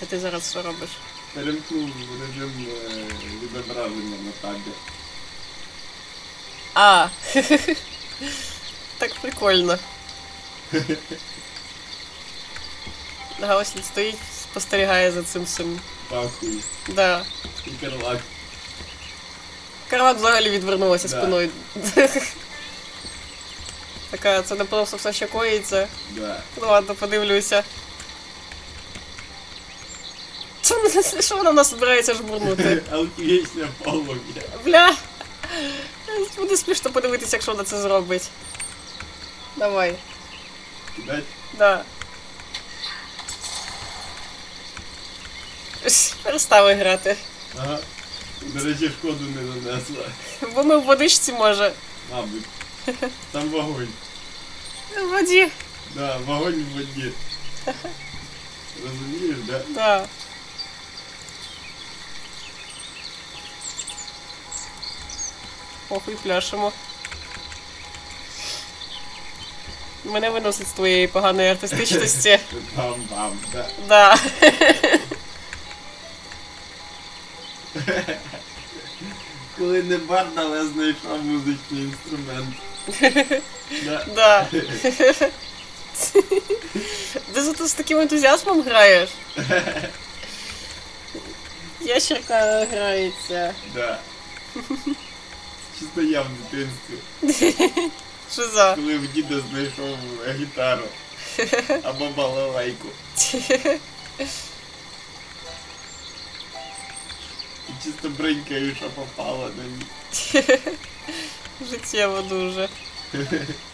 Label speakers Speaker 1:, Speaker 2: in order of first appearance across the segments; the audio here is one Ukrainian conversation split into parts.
Speaker 1: Це ти зараз що робиш?
Speaker 2: Перемкнув режим е, відображення на табі.
Speaker 1: А. так прикольно. Гаусніт стоїть, спостерігає за цим всім.
Speaker 2: Пахує.
Speaker 1: Да.
Speaker 2: І карлак.
Speaker 1: Карлак взагалі відвернулася
Speaker 2: Да.
Speaker 1: спиною. така, це не просто все ще коїться.
Speaker 2: Да.
Speaker 1: Ну ладно, подивлюся. Що вона- Що вона в нас збирається жбурнути?
Speaker 2: Алхімічна полум'я.
Speaker 1: Бля! Буде смішно подивитися, якщо вона це зробить. Давай,
Speaker 2: Кидать?
Speaker 1: да. Ш, Перестали грати.
Speaker 2: Ага. До речі, шкоду не нанесла.
Speaker 1: Бо ми в водичці може.
Speaker 2: Мабуть. Там вогонь.
Speaker 1: В воді.
Speaker 2: Да, вогонь в воді. Розумієш, да?
Speaker 1: Да. Похуй пляшемо. Мене виносить з твоєї поганої артистичності.
Speaker 2: Бам-бам, да.
Speaker 1: Да.
Speaker 2: Коли не бард, але знайшов музичний інструмент. Да.
Speaker 1: Да. Ти зато з таким ентузіазмом граєш. Ящерка грається.
Speaker 2: Да. Чисто я в дитинстві.
Speaker 1: Що за?
Speaker 2: Коли в діда знайшов гітару. Або балалайку. І чисто бринькаю, що попало на ній.
Speaker 1: Життєво дуже.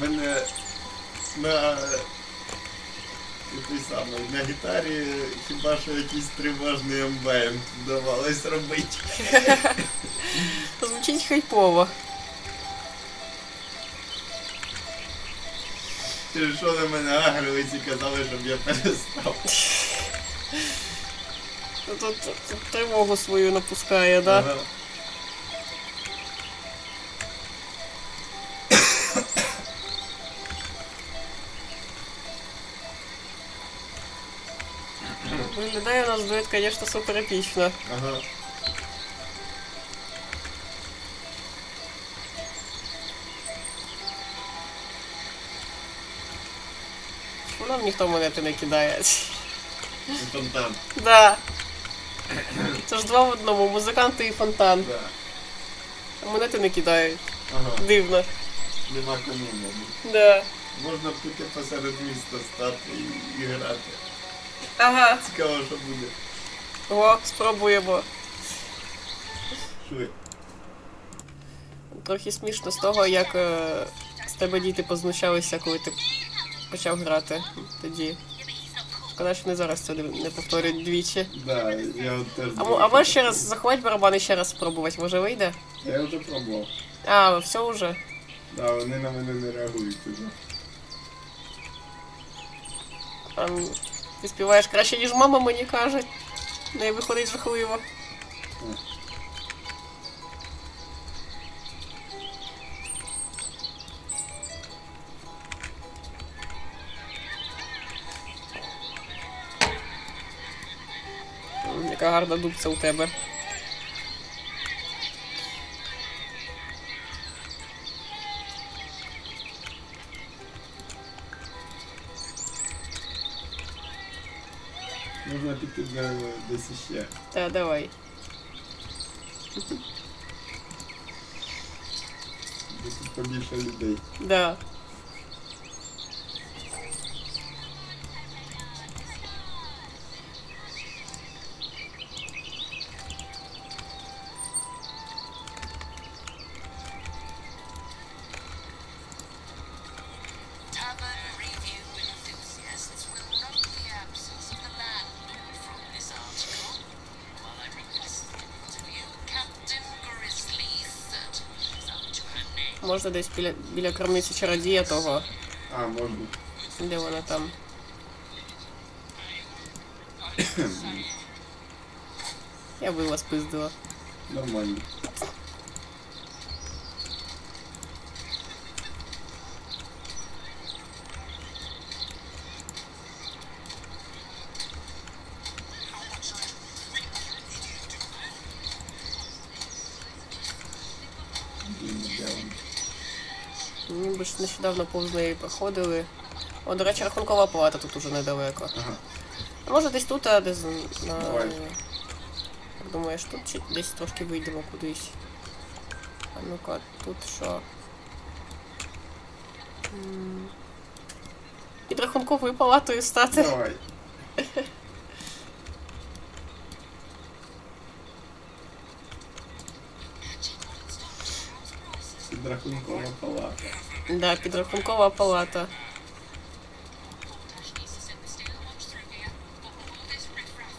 Speaker 2: мене на той самий, на гітарі хіба що якийсь тривожний амбієнт вдавалось робити.
Speaker 1: Звучить хайпово.
Speaker 2: Через що на мене агрились і казали, щоб я перестав.
Speaker 1: Тут, тривогу свою напускає, да?
Speaker 2: Ага.
Speaker 1: Виглядає у нас дует, конечно, супер епічно.
Speaker 2: Ага.
Speaker 1: Чому нам ніхто монети не кидає?
Speaker 2: Фонтан.
Speaker 1: Да. Це ж два в одному, музиканти і фонтан.
Speaker 2: Да.
Speaker 1: А монети не кидають.
Speaker 2: Ага.
Speaker 1: Дивно.
Speaker 2: Нема кому.
Speaker 1: Да.
Speaker 2: Можна піти посеред міста стати і, і грати.
Speaker 1: Ага.
Speaker 2: Цікаво, що буде.
Speaker 1: О, спробуємо.
Speaker 2: Що?
Speaker 1: Трохи смішно з того, як е, з тебе діти познущалися, коли ти почав грати тоді. Шкода, що не зараз це не, не повторюють двічі.
Speaker 2: Да, я от теж.
Speaker 1: А, а можеш ще раз заховати барабан і ще раз спробувати, може вийде?
Speaker 2: Я вже пробував.
Speaker 1: А, все вже.
Speaker 2: Да, вони на мене не реагують уже.
Speaker 1: Ти співаєш краще, ніж мама мені каже. Не виходить жахливо. Яка гарна дубця у тебе.
Speaker 2: Можна піти для десь іще.
Speaker 1: Та давай.
Speaker 2: Десь побільше людей.
Speaker 1: Да. Можна десь біля, біля крамниці чародія того,
Speaker 2: А, можна.
Speaker 1: де вона там. Я би вас пиздила.
Speaker 2: Нормально.
Speaker 1: Ми ж нещодавно повз неї проходили. О, до речі, рахункова палата тут уже недалеко.
Speaker 2: Ага.
Speaker 1: А може десь тут, а десь на.
Speaker 2: Давай.
Speaker 1: Як думаєш, тут чи десь трошки вийдемо кудись. А ну-ка, тут що? Під рахунковою палатою стати.
Speaker 2: Давай. Підрахункова палата.
Speaker 1: Да, підрахункова палата.
Speaker 3: Needs to send the steel launch through here. But all this riffraff.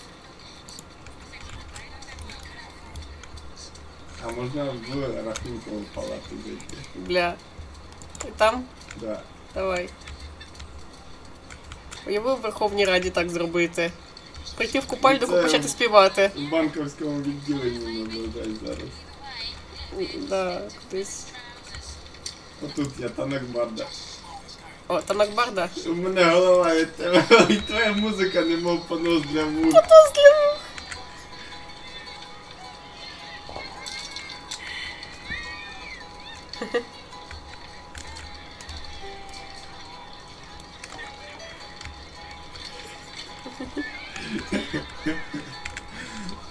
Speaker 2: А можна в рахункову палату зайти?
Speaker 1: Бля. І там?
Speaker 2: Да.
Speaker 1: Давай. Уяви в Верховній Раді так зробити. Прийти в купальнику,
Speaker 2: Це-
Speaker 1: почати співати.
Speaker 2: В банковському відділенні наблюдай зараз.
Speaker 1: Да, кудись.
Speaker 2: Отут я танок барда.
Speaker 1: О, там Акбарда.
Speaker 2: У мене голова від тебе, і твоя музика немов понос для вух.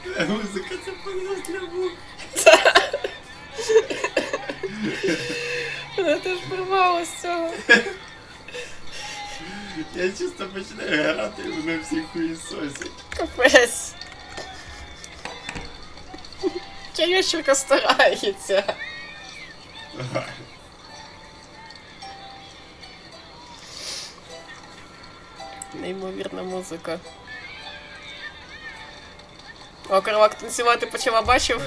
Speaker 2: Твоя музика це понос для вух.
Speaker 1: Вона теж порвала з цього.
Speaker 2: Я чисто починаю грати, і вони всі хуїсосять.
Speaker 1: Капець. Ця ящерка старається. Неймовірна музика. О, Карлак танцювати почала, бачив?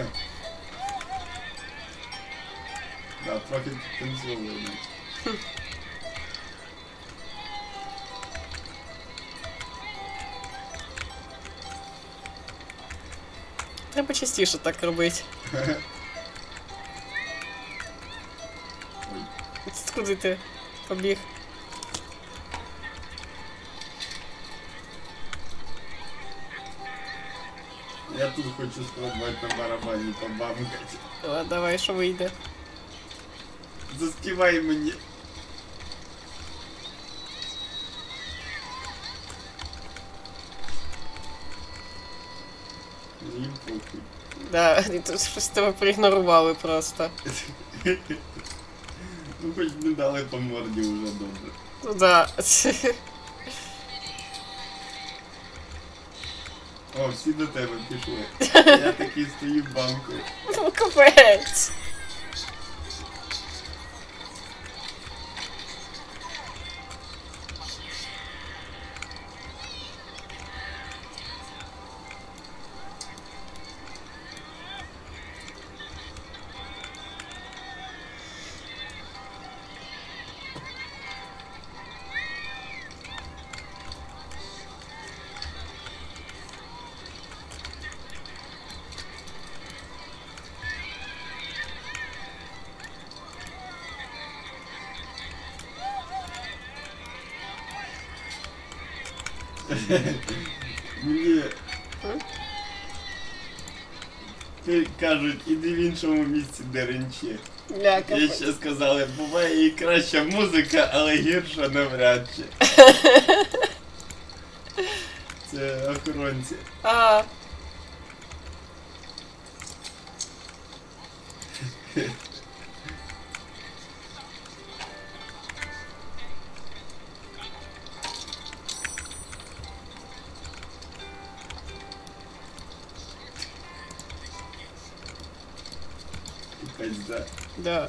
Speaker 2: Да, трохи танцювали.
Speaker 1: Треба частіше так робити. Це Куди ти побіг?
Speaker 2: Я тут хочу спробувати на барабані побамкати.
Speaker 1: О, давай, що вийде.
Speaker 2: Заспівай мені. Їм похуй.
Speaker 1: Да, і тут щось тебе проігнорували просто.
Speaker 2: Ну хоч не дали по морді вже добре.
Speaker 1: Ну да.
Speaker 2: О, всі до тебе пішли. Я такий стою банкою.
Speaker 1: Ну капець.
Speaker 2: Мені кажуть, іди в іншому місці, де І
Speaker 1: капець.
Speaker 2: ще сказали, буває і краща музика, але гірша навряд чи. Це охоронці.
Speaker 1: А.
Speaker 2: да.
Speaker 1: Да,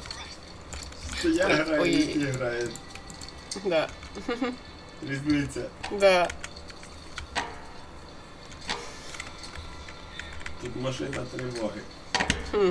Speaker 2: То я
Speaker 1: Ой,
Speaker 2: граю,
Speaker 1: ой.
Speaker 2: і ти граєш.
Speaker 1: да,
Speaker 2: Різниця.
Speaker 1: да.
Speaker 2: Тут машина тривоги.
Speaker 1: Хм.